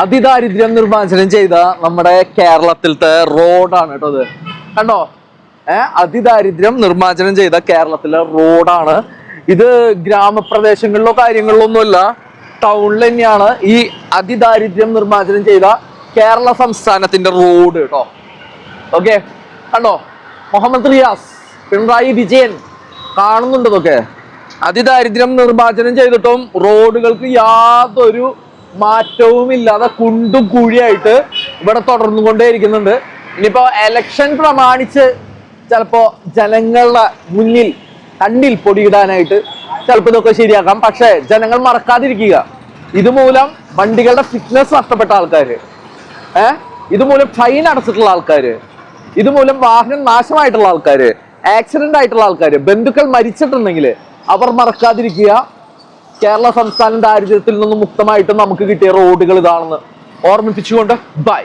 അതിദാരിദ്ര്യം നിർമ്മാർജനം ചെയ്ത നമ്മുടെ കേരളത്തിലത്തെ റോഡാണ് കേട്ടോ ഇത് കണ്ടോ? ഏഹ് അതിദാരിദ്ര്യം നിർമ്മാർജനം ചെയ്ത കേരളത്തിലെ റോഡാണ്. ഇത് ഗ്രാമപ്രദേശങ്ങളിലോ കാര്യങ്ങളിലോ ഒന്നുമല്ല ടൗണിൽ തന്നെയാണ് ഈ അതിദാരിദ്ര്യം നിർമ്മാർജനം ചെയ്ത കേരള സംസ്ഥാനത്തിന്റെ റോഡ് കേട്ടോ. ഓക്കെ? കണ്ടോ? മുഹമ്മദ് റിയാസ് പിണറായി വിജയൻ കാണുന്നുണ്ട് ഇതൊക്കെ? അതിദാരിദ്ര്യം നിർമ്മാർജനം ചെയ്തിട്ടും റോഡുകൾക്ക് യാതൊരു മാറ്റവും ഇല്ലാതെ കുണ്ടും കുഴിയായിട്ട് ഇവിടെ തുടർന്നു കൊണ്ടേയിരിക്കുന്നുണ്ട് ഇനിയിപ്പോ എലക്ഷൻ പ്രമാണിച്ച് ചിലപ്പോ ജനങ്ങളുടെ മുന്നിൽ കണ്ണിൽ പൊടിയിടാനായിട്ട് ചിലപ്പോൾ ഇതൊക്കെ ശരിയാക്കാം. പക്ഷേ ജനങ്ങൾ മറക്കാതിരിക്കുക. ഇതുമൂലം വണ്ടികളുടെ ഫിറ്റ്നസ് നഷ്ടപ്പെട്ട ആൾക്കാര്. ഏഹ് ഇതുമൂലം ഫൈൻ അടച്ചിട്ടുള്ള ആൾക്കാര്. ഇതുമൂലം വാഹനം നാശമായിട്ടുള്ള ആൾക്കാര്. ആക്സിഡന്റ് ആയിട്ടുള്ള ആൾക്കാര്. ബന്ധുക്കൾ മരിച്ചിട്ടുണ്ടെങ്കിൽ അവർ മറക്കാതിരിക്കുക. കേരള സംസ്ഥാന ദാരിദ്ര്യത്തിൽ നിന്നും മുക്തമായിട്ട് നമുക്ക് കിട്ടിയ റോഡുകൾ ഇതാണെന്ന് ഓർമ്മിപ്പിച്ചുകൊണ്ട് ബൈ.